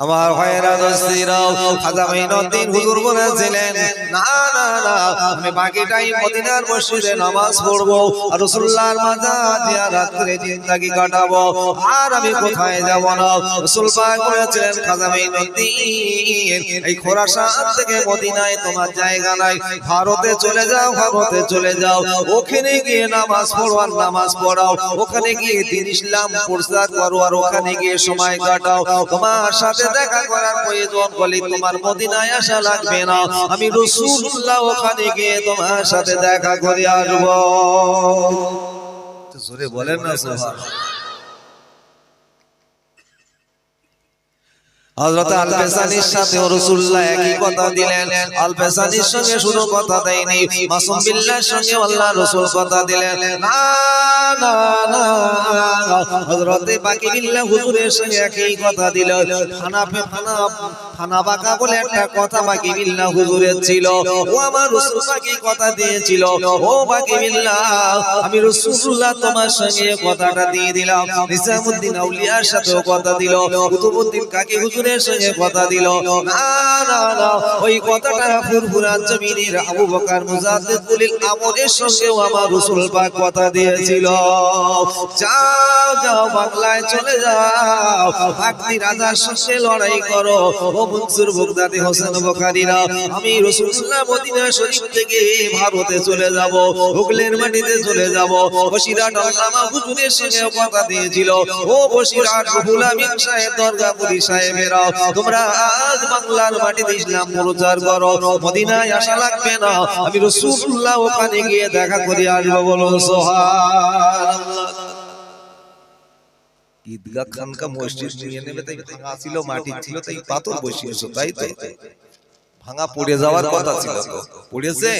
আমার ভাইয়েরা দোস্তিরাও খাজা মাইনুদ্দিন হুজুর বলেছিলেন না না না আমি বাকি টাইম মদিনার মসজিদে নামাজ পড়ব আর রাসূলুল্লাহর মাজার জিয়ারত করে জিন্দেগি কাটাবো আর আমি কোথায় যাব না? রাসূল পাক বলেছিলেন খাজা মাইনুদ্দিন এই খোরাসান থেকে মদিনায় তোমার জায়গা নাই। ভারতে চলে যাও ভারতে চলে যাও। ওখানে গিয়ে নামাজ পড়ো আর নামাজ পড়াও। ওখানে গিয়ে দিন ইসলাম প্রচার করো আর ওখানে গিয়ে সময় কাটাও। তোমার সাথে দেখা করার প্রয়োজন তোমার মদিনায় আসা লাগবে না। আমি রসুল্লাহ ওখানে গিয়ে তোমার সাথে দেখা করে আসব। জোরে বলেন না হযরত আল পেসানির সাথে রাসূলুল্লাহ একই কথা দিলেন। আল পেসানির সঙ্গে শুধু কথা দেয়নি মাসুম বিল্লাহর সঙ্গে আল্লাহ রাসূল কথা দিলেন। না না না হযরত বাকি বিল্লাহ হুজুরের সঙ্গে একই কথা দিল। ফানা পে ফানা ফানা বাঁকা বলে একটা কথা বাকি বিল্লাহ হুজুরের ছিল। ও আমার রাসূল বাকি কথা দিয়েছিল। ও বাকি বিল্লাহ আমি রাসূলুল্লাহ তোমার সঙ্গে কথাটা দিয়ে দিলাম। নিজামউদ্দিন আউলিয়ার সাথেও কথা দিল। কুতুবউদ্দিন কাকি হুজুরের সঙ্গে কথা দিল। ওই কথাটা ফুরফুরা জমিনের আবু বকর মুজাদ্দিদ কুলিল আমরের সঙ্গেও আমার রাসূল পাক কথা দিয়েছিল। যাও যাও বাংলায় চলে যাও। বাগদি রাজার সঙ্গে লড়াই করো। ও মনসুর বগদাদি হোসেন বুখারীরা, আমি রাসূলুল্লাহ মদিনা শরীফ থেকে ভারতে চলে যাব, হুগলের মাটিতে চলে যাব। বসিরাট আল্লামা হুজুরের সঙ্গে কথা দিয়েছিল। ও বসিরাট রুহুল সাহেব, দরগাপুরি সাহেবেরা তোমরা আজ বাংলার মাটিতে ইসলাম প্রচার করো। মদিনায় আসা লাগবে না। আমি রাসূলুল্লাহ ওখানে গিয়ে দেখা করে আসব বলো, সুবহানাল্লাহ। ঈদগাহ খানকা মসজিদ নিয়ে নেবে, তাই ভাঙা ছিল, মাটি ছিল, তাই পাথর বসিয়েছো, তাই তো? ভাঙা পড়ে যাওয়ার কথা ছিল পড়েছে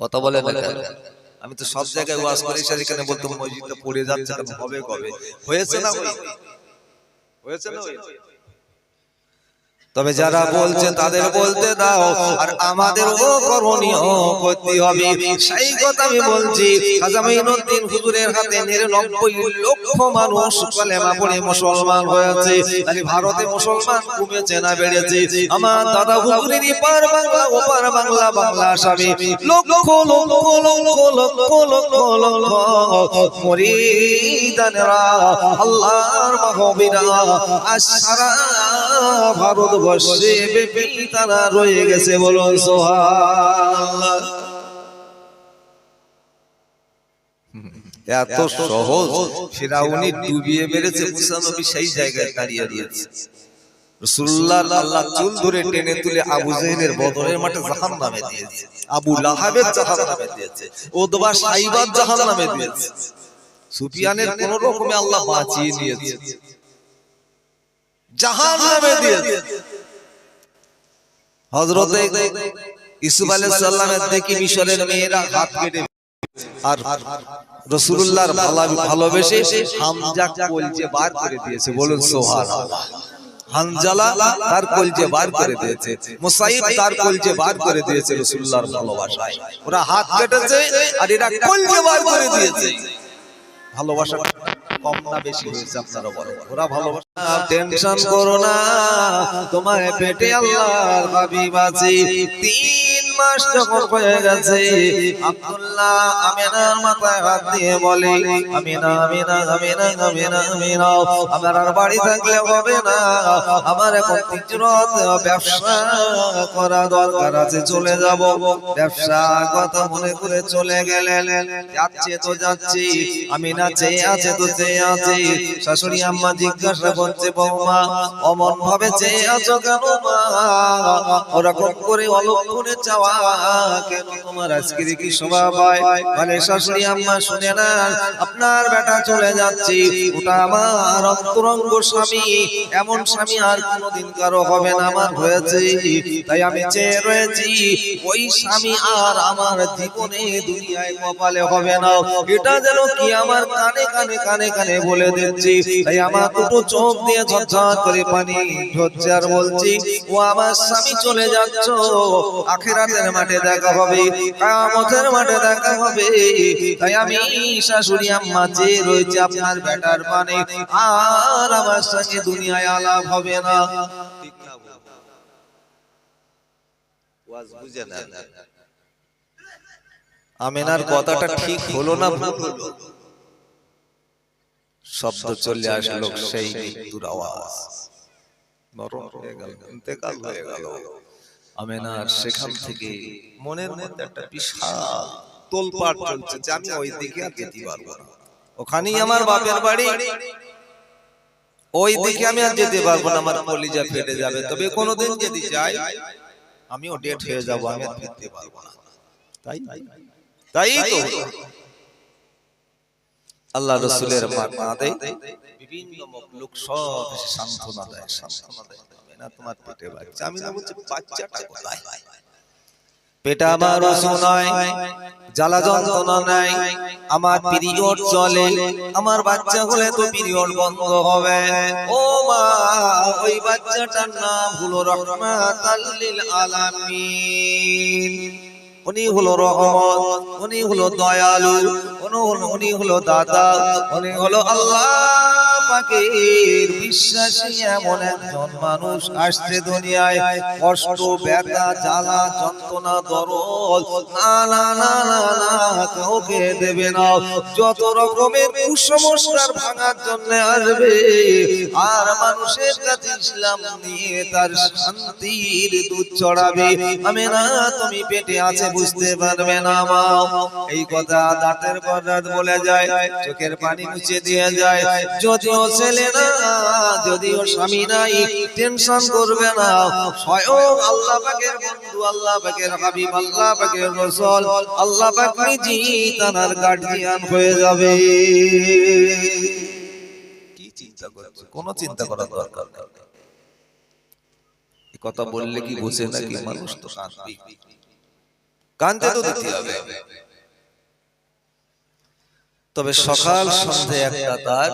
কথা বলে আমি তো সব জায়গায় ওয়াজ করি, সেখানে বলতাম মসজিদটা পড়ে যাচ্ছে হবে কবে? হয়েছে না হয়েছে? হয়েছে না হয়েছে? তবে যারা বলছে তাদের বলতে দাও আর আমাদের ও করণীয় করতে হবে। সেই কথা আমি বলছি খাজা মাইনুদ্দিন হুজুরের হাতে নিরানব্বই লক্ষ মানুষ কলেমা পড়ে মুসলমান হয়েছে। তাহলে ভারতে মুসলমান কমেছে না বেড়েছে? আমার দাদা হুজুরের পার বাংলা ওপার বাংলা বাংলা স্বামী লক্ষ লক্ষ লক্ষ লক্ষ লক্ষ লক্ষ মরিদানেরা আল্লাহর মাহবিরা আজ সারা ভারতবর্ষে ব্যাপী তারা রয়ে গেছে বলুন সোহান এত সহজ, ফিরাউনি ডুবিয়ে মেরেছে মুসা নবী সেই জায়গায় দাঁড়িয়ে দিয়েছে আল্লাহ চুল দিয়েছে। আল্লাহ বাঁচিয়ে নিয়েছে। জাহান্নামে দিয়েছে হযরতে ইসুফ আলাইহিস সালামের দেখি মিশরের মেয়েরা হাত কেটে আর রসুল্লাহর ভালোবেসে হামজা কলজে বার করে দিয়েছে। বলুন সুবহানাল্লাহ। হানজালা তার কলজে বার করে দিয়েছে। মুসাইব তার কলজে বার করে দিয়েছে রসুল্লাহর ভালোবাসায়। ওরা হাত কেটেছে আর এরা কলজে বার করে দিয়েছে। ভালোবাসা কম না বেশি হয়েছে আপনারা ওরা ভালোবাসা টেনশন করো না তোমার পেটে আল্লাহর ভাবি বাজি তিন মাস যখন হয়ে গেছে, আব্দুল্লাহ আমিনার মাথায় হাত দিয়ে বলে, আমিনা আমিনা আমিনা আমিনা আমিনা, আমার আর বাড়ি থাকলে হবে না। আমার এখন তিজরত ব্যবসা করা দরকার আছে, চলে যাব। ব্যবসা কথা মনে করে চলে গেলেন। যাচ্ছে তো যাচ্ছি, আমিনা চেয়ে আছে তো চেয়ে আছে। শাশুড়ি আম্মা জিজ্ঞাসা করছে, বৌমা অমন ভাবে চেয়ে আছো কেন মা? ওরকম করে অলক্ষণে চাওয়া আপনার বেটা চলে যাচ্ছে। ওটা আমার অন্তরঙ্গ স্বামী। এমন স্বামী আর কোনোদিন কারও হবে না, আমার হয়েছে। তাই আমি চেয়ে রয়েছি, ওই স্বামী আর আমার জীবনে দুনিয়ায় কপালে হবে না। এটা যেন কি আমার কানে কানে কানে কানে বলে দিচ্ছি। তাই আমার দুটো চোখ দিয়ে ঝরঝর করে পানি ঝরছে আর বলছি, ও আমার স্বামী চলে যাচ্ছ। আখেরাতে হায়াতের মাঠে দেখা হবে কামতের মাঠে দেখা হবে। তাই আমি শাশুড়ি আম্মা যে রয়েছে আপনার বেটার মানে আর আমার সঙ্গে দুনিয়ায় আলাপ হবে না। ঠিক ওয়াজ বুঝে না আমেনার কথাটা ঠিক হলো না শব্দ চলে আসলো সেই মৃত্যুর আওয়াজ। মরণ হয়ে গেল। ইন্তেকাল হয়ে গেল। আমেনার সেখান থেকে মনের মধ্যে একটা বিশাল তোলপাড় চলছে যে আমি ওই দিকে আর যেতে পারব না। ওখানেই আমার বাপের বাড়ি। ওই দিকে আমি আর যেতে পারব না আমার কলিজা ফেটে যাবে। তবে কোনোদিন যদি যাই আমিও ডেট হয়ে যাব আমি আর ফিরতে পারব না। তাই? তাই? তো? আল্লাহ রসুলের মাদে বিভিন্ন লোক সব সান্ত্বনা দেয় সান্ত্বনা দেয়। না তোমার পেটে বাচ্চা। আমি না বলছি বাচ্চাটা কোথায়? পেটা আমার ওষু নয় জ্বালা যন্ত্রণা নাই আমার পিরিয়ড চলে, আমার বাচ্চা হলে তো পিরিয়ড বন্ধ হবে। ও মা, ওই বাচ্চাটার নাম হলো রহমাতাল লিল আলামিন। উনি হলো রহমত, উনি হলো দয়ালু, উনি হলো- দাদা উনি হলো আল্লাহ দেবে না। ভাঙার জন্য আর মানুষের কাছে ইসলাম নিয়ে তার শান্তির দুধ চড়াবে। আমি না তুমি পেটে আছে বুঝতে পারবে না মা। এই কথা দাঁতের পর দাঁত বলে যায়, চোখের পানি মুছে দিয়ে যায়। যদিও ছেলে না, যদিও স্বামী নাই, টেনশন করবে না। স্বয়ং আল্লাহ পাকের বন্ধু, আল্লাহ পাকের হাবিব, আল্লাহ পাকের রসল, আল্লাহ পাক হয়ে যাবে। কি চিন্তা করছ? কোনো চিন্তা করার দরকার নেই। কথা বললে কি বসে নাকি? মানুষ তো কাঁদবে কানতে তো দিতে হবে। তবে সকাল সন্ধে একটা তার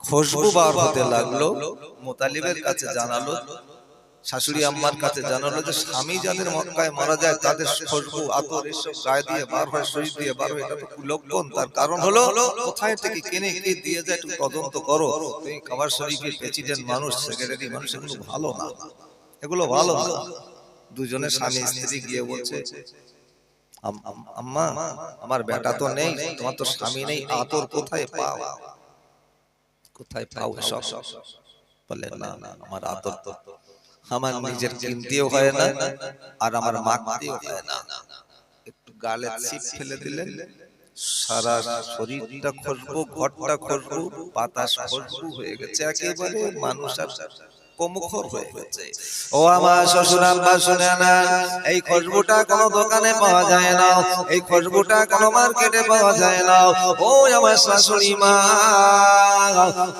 খুশবু বার হতে লাগল। মোতালিবের কাছে জানালো। শাশুড়ি আম্মার কাছে জানালো যে স্বামী যাদের মক্কায় মারা যায় তাদের খুশবু আতর এসব গায়ে দিয়ে বার হয় শরীর দিয়ে বার হয় এটা তো কুলক্ষণ তার কারণ হলো কোথায় থেকে কিনে কে দিয়ে যায় একটু তদন্ত করো। তুমি কাবার শরীফের প্রেসিডেন্ট মানুষ সেক্রেটারি মানুষ এগুলো ভালো না। এগুলো ভালো না। দুজনে স্বামী স্ত্রী গিয়ে বলছে আম- আম- আম্মা আমার বেটা তো নেই তোমার তো স্বামী নেই আতর কোথায় পাও কোথায় পাও সব? বলে না না আমার আতর তো আমার নিজের কিনতেও হয় না আর আমার মাখতেও হয় না। একটু গালে ছিপ ফেলে দিলেন। সারা শরীরটা খুশবু ঘরটা খুশবু বাতাস খুশবু হয়ে গেছে একেবারে মানুষ আর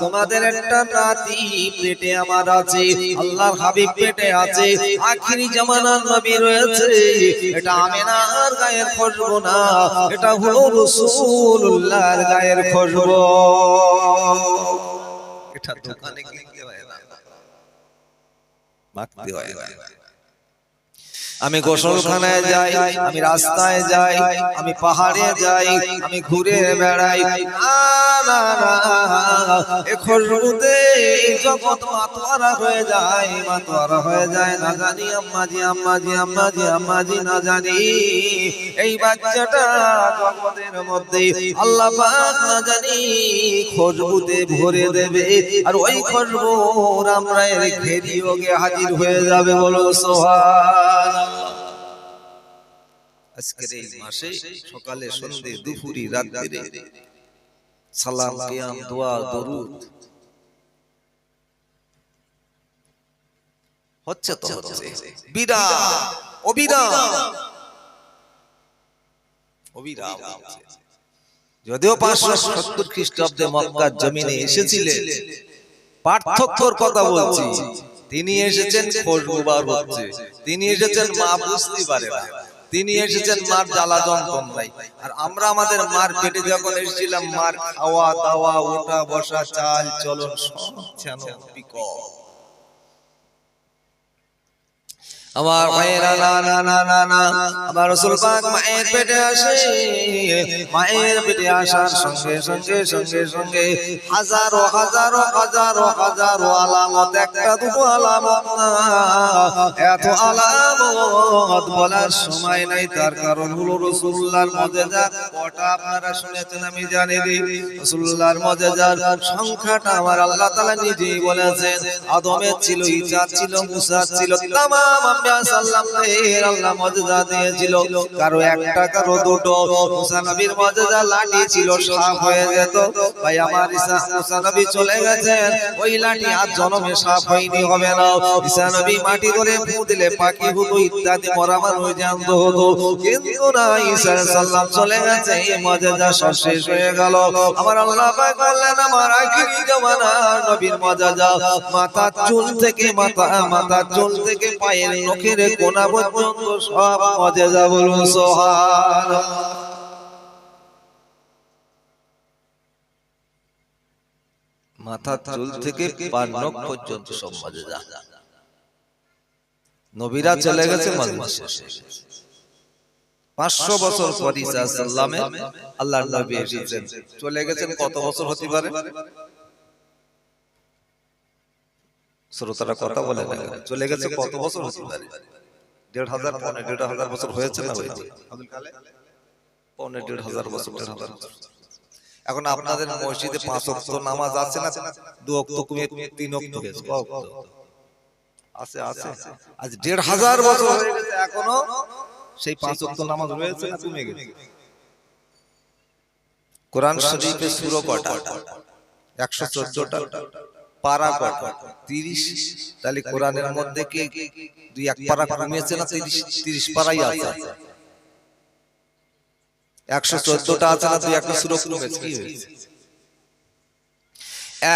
তোমাদের একটা নাতি পেটে আমার আছে, আল্লাহর হাবিব পেটে আছে, আখিরি জামানার নবী রয়েছে। এটা আমেনার গায়ের খুশবু না, এটা হলো রাসূলুল্লাহর গায়ের খুশবু এটা দোকানে মাখতে হয় না আমি গোসলখানায় যাই আমি রাস্তায় যাই আমি পাহাড়ে যাই আমি ঘুরে বেড়াই। না, না, না, এ জগৎ মাতোয়ারা হয়ে যায় মাতোয়ারা হয়ে যায় না জানি আম্মাজি আম্মাজি আম্মাজি আম্মাজি না জানি। এই বাচ্চাটা জগতের মধ্যে আল্লাহ পাক না জানি খুশবুতে ভরে দেবে আর ওই খুশবু আমরা এর ঘেরিও হাজির হয়ে যাবে বলো সোহান। আজকের এই মাসে সকালে সন্ধে দুপুরি রাত্রিরে সালাম কিয়াম দোয়া দরুদ। হচ্ছে তো হচ্ছে বিরাম অবিরাম। অবিরাম। যদিও পাঁচশো সত্তর খ্রিস্টাব্দে মক্কার জমিনে এসেছিলেন পার্থক্যর কথা বলছি। তিনি এসেছেন হচ্ছে তিনি এসেছেন মা বুঝতে পারে না। তিনি এসেছেন মার জ্বালা নাই। আর আমরা আমাদের মার পেটে যখন এসেছিলাম মার খাওয়া দাওয়া ওটা বসা চাল চলন সব যেন বিকল। আমার মায়েরা না না না না না। আমার রসুল পাক মায়ের পেটে আসে। মায়ের পেটে আসার সঙ্গে সঙ্গে সঙ্গে সঙ্গে হাজারো হাজারো হাজারো হাজারো আলামত একটা দুটো আলামত না। এত আলামত বলার সময় নাই তার কারণ হলো রসুল্লাহর মজেজা। কটা আপনারা শুনেছেন আমি জানি রসুল্লাহর মজেজার সংখ্যাটা আমার আল্লাহ তাআলা নিজেই বলেছেন। আদমের ছিল ঈসা ছিল মুসা ছিল তামাম আল্লাহ মজেজা দিয়েছিল। কারও একটা কারও দুটো মুসা নবীর লাঠি ছিল, সাপ হয়ে যেত। ভাই, আমার ঈসা চলে গেছেন। ওই লাঠি আর জনমে সাপ হয়নি, হবে না। ঈসা মাটি ধরে দিলে পাখি হতো ইত্যাদি মরা মানুষ জানত হতো। কিন্তু না, ঈসা সাল্লাম চলে গেছে, এই মজেজা সব শেষ হয়ে গেল। আমার আল্লাহ বললেন, আমার আখিরি জামানা নবীর মজেজা মাথা চুল থেকে মাথা মাথা চুল থেকে পায়ের নখের কোনা পর্যন্ত সব মজেজা বলুন সোহান। মাথা চুল থেকে পার নখ পর্যন্ত সব মজেজা নবীরা চলে গেছে পাঁচশো বছর পর সাল্লামে আল্লাহ নবী চলে গেছেন কত বছর হতে পারে? শ্রোতারা কথা বলে না চলে গেছে কত বছর হতে পারে? দেড় হাজার পৌনে দেড় হাজার বছর হয়েছে না হয়েছে? পৌনে দেড় হাজার বছর দেড় হাজার এখন আপনাদের মসজিদে পাঁচ অক্ত নামাজ আছে না? দু অক্ত কমিয়ে তিন অক্ত অক্ত? আছে আছে আজ দেড় হাজার বছর হয়ে গেছে। এখনও সেই পাঁচ অক্ত নামাজ রয়েছে না কমে গেছে? কোরআন শরীফে সুরো কটা একশো চোদ্দটা পারা কটা তিরিশ? তাহলে কোরআনের মধ্যে কি দুই এক পারা কমিয়েছে না তিরিশ? তিরিশ পারাই আছে। একশো চোদ্দটা আছে না দুই একটা সুরো কমেছে? কি হয়েছে?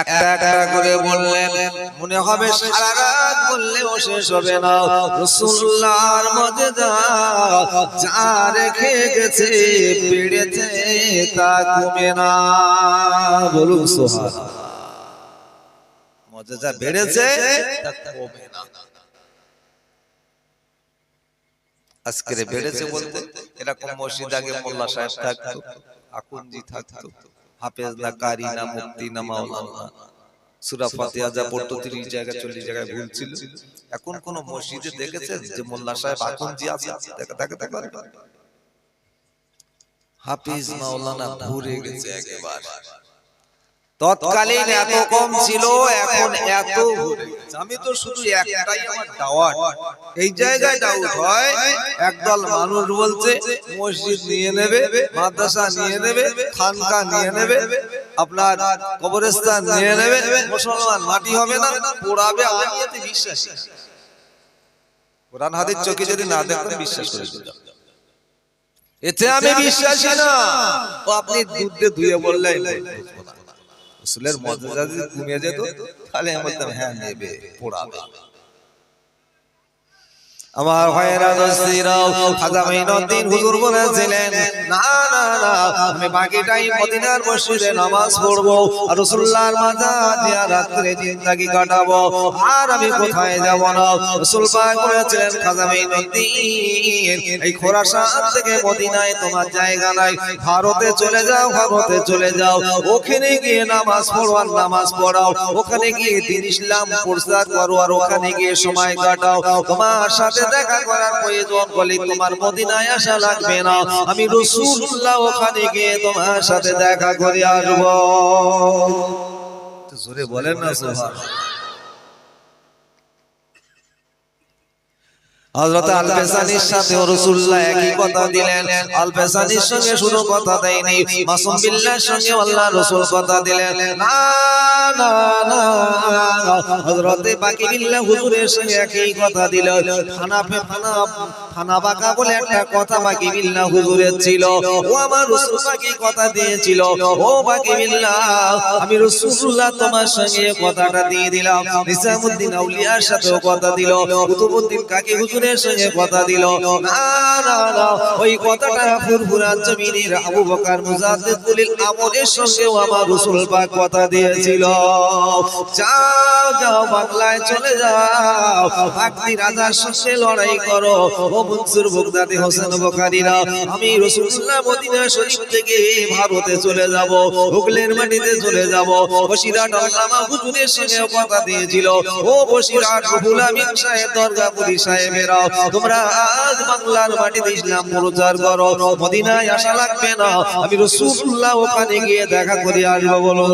একটা একটা করে বললেন মনে হবে সারা রাত বললেও শেষ হবে না। রসুল্লাহর মধ্যে যা রেখে গেছে তা কমে না। বলুন মজা যা বেড়েছে তা কমে না। আজকে বেড়েছে বলতে এরকম মসজিদ আগে মোল্লা সাহেব থাকতো আকুনজি থাকতো হাফেজ না কারি না মুক্তি না মাওলানা। সুরা ফাতিহা যা পড়তো তিরিশ জায়গায় চল্লিশ জায়গায় ভুল ছিল এখন কোন মসজিদে দেখেছেন যে মোল্লা সাহেব আকুনজি আছে? দেখা দেখা দেখা হাফিজ মাওলানা ভুরে গেছে। একেবারে। তৎকালীন এত কম ছিল এখন এত আমি তো শুধু একটাই আমার ডাউট এই জায়গায় ডাউট হয় একদল মানুষ বলছে মসজিদ নিয়ে নেবে মাদ্রাসা নিয়ে নেবে খানকা নিয়ে নেবে আপনার কবরস্থান নিয়ে নেবে মুসলমান মাটি হবে না পোড়াবে আমি এতে বিশ্বাসী। কোরআন হাদিস চোখে যদি না দেখতেন বিশ্বাস করে দিতাম। এতে আমি বিশ্বাসী না। ও আপনি দুধ ধুয়ে বললেই বুঝব না। রসুলের মর্যাদা যদি কমে যেত তাহলে আমি বলতাম হ্যাঁ নেবে পোড়াবে। আমার ভাইয়েরা দোস্তিরাও খাজা মাইনুদ্দিন হুজুর বলেছিলেন। না না না আমি বাকি টাইম মদিনার মসজিদে নামাজ পড়ব আর রাসূলুল্লাহর মাজার জিয়ারতে জিন্দেগি কাটাবো। আর আমি কোথায় যাব না? রাসূল পাক বলেছিলেন খাজা মাইনুদ্দিন এই খোরাসান থেকে মদিনায় তোমার জায়গা নাই। ভারতে চলে যাও ভারতে চলে যাও। ওখানে গিয়ে নামাজ পড়ো আর নামাজ পড়াও। ওখানে গিয়ে দিন ইসলাম প্রচার করো আর ওখানে গিয়ে সময় কাটাও। তোমার সাথে দেখা করার প্রয়োজন বলে তোমার মদিনায় আসা লাগবে না। আমি রসুল্লাহ ওখানে গিয়ে তোমার সাথে দেখা করে আসব। জোরে বলেন না সোহান হযরত আল সাথে রাসূলুল্লাহ একই কথা দিলেন। আল সঙ্গে শুধু কথা দেয়নি। মাসুম বিল্লাহর সঙ্গে আল্লাহ রাসূল কথা দিলেন। না না না হযরত বাকি বিল্লাহ হুজুরের সঙ্গে একই কথা দিল। ফানাফে ফানা ফানা বাঁকা বলে একটা কথা বাকি বিল্লাহ হুজুরের ছিল। ও আমার রাসূল বাকি কথা দিয়েছিল। ও বাকি বিল্লাহ আমি রাসূলুল্লাহ তোমার সঙ্গে কথাটা দিয়ে দিলাম। নিজামউদ্দিন আউলিয়ার সাথেও কথা দিল। কাকি হুজুরের সঙ্গে কথা দিল। ওই কথাটা জমিনের আবু বকর মুজাদ্দিদ কুলিল আমরের সঙ্গেও আমার রাসূল পাক কথা দিয়েছিল। ভারতে চলে যাব, হুগলের মাটিতে চলে যাব। হুজুরের সঙ্গে কথা দিয়েছিল। ও বসিরাট রুহুল সাহেব, দরগাপুরি সাহেবেরা তোমরা আজ বাংলার মাটিতে ইসলাম প্রচার করো। মদিনায় আসা লাগবে না। আমি রসুল্লাহ ওখানে গিয়ে দেখা করে আসব বলো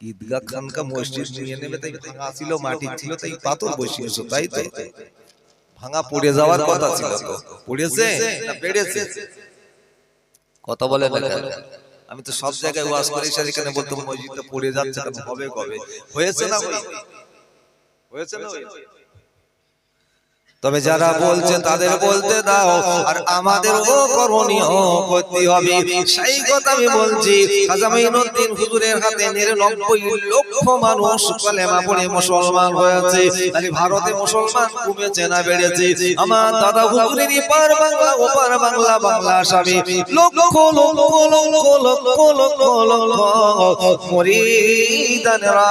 ঈদগাহ খানকা মসজিদ নিয়ে নেবে তাই ভাঙা ছিল, মাটি ছিল, তাই পাথর বসিয়েছো তাই তো? ভাঙা পড়ে যাওয়ার কথা ছিল তো। পড়েছে বেড়েছে? কথা বলে আমি তো সব জায়গায় ওয়াজ করে এসে এখানে বলতাম মসজিদটা পড়ে যাচ্ছে হবে কবে? হয়েছে না ওই? হয়েছে না ওই? তবে যারা বলছে তাদের বলতে দাও আর আমাদেরও করণীয় করতে হবে সেই কথা আমি বলছি খাজা হুজুরের হাতে নিরানব্বই লক্ষ মানুষ কলেমা পড়ে মুসলমান হয়েছে তাহলে ভারতে মুসলমান কমেছে না বেড়েছে আমার দাদা হুজুরের পার বাংলা ওপার বাংলা বাংলা স্বামী লক্ষ লক্ষ লক্ষ লক্ষ লক্ষ লক্ষ মরিদানেরা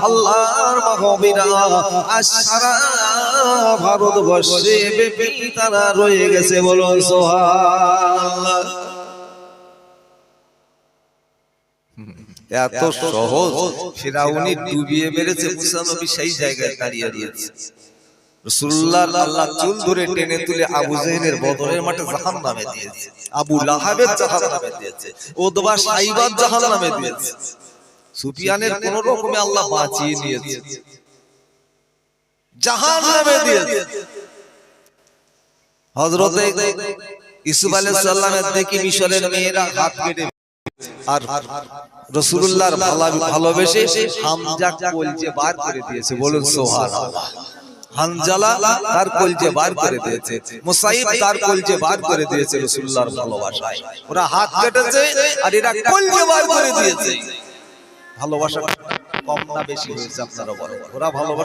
আল্লাহর মাহবিরা ভারতবর্ষে ব্যাপী রয়ে গেছে এত সহজ ডুবিয়ে মেরেছে সেই জায়গায় দাঁড়িয়ে দিয়েছে আল্লাহ চুল ধরে টেনে তুলে আবু বদরের মাঠে জাহান্নামে দিয়েছে। আবু লাহাবের জাহান্নামে দিয়েছে। ওদবা সাইবার জাহান্নামে দিয়েছে। সুফিয়ানের কোন রকমে আল্লাহ বাঁচিয়ে নিয়েছে জাহান্নামে দিয়েছে। হযরতে ইসুফ আলাইহিস সালামের দেখি মিশরের মেয়েরা হাত কেটে আর রসুল্লাহর ভালোবেসে হামজা কলজে বার করে দিয়েছে বলুন সুবহানাল্লাহ। হানজালা তার কলজে বার করে দিয়েছে। মুসাইব তার কলজে বার করে দিয়েছে রসুল্লাহর ভালোবাসায়। ওরা হাত কেটেছে আর এরা কলজে বার করে দিয়েছে। ভালোবাসা কম না বেশি হয়েছে আপনারা বলেন ওরা ভালোবাসা